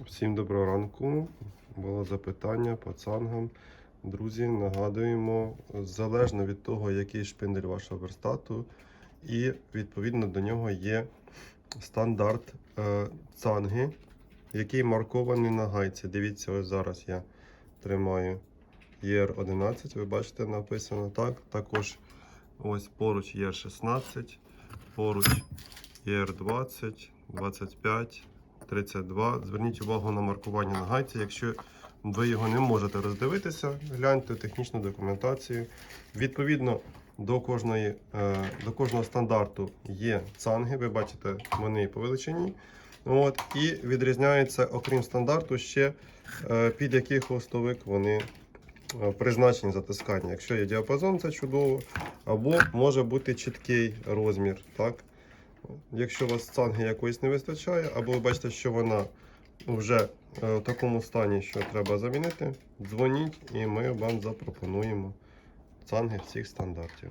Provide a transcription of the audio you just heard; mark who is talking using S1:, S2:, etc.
S1: Всім доброго ранку. Було запитання по цангам. Друзі, нагадуємо, залежно від того, який шпиндель вашого верстату, і відповідно до нього є стандарт е, цанги, який маркований на гайці. Дивіться, ось зараз я тримаю ER11, ви бачите, написано так. Також ось поруч ER16, поруч ER20, 25. 32. Зверніть увагу на маркування на гайці. Якщо ви його не можете роздивитися, гляньте технічну документацію. Відповідно до кожної, е, до кожного стандарту є цанги. Ви бачите, вони по величині. От, і відрізняються, окрім стандарту, ще е, під який хвостовик вони е, призначені затискання. Якщо є діапазон, це чудово. Або може бути чіткий розмір. Так? Якщо у вас цанги якоїсь не вистачає, або ви бачите, що вона вже е, в такому стані, що треба замінити, дзвоніть і ми вам запропонуємо цанги всіх стандартів.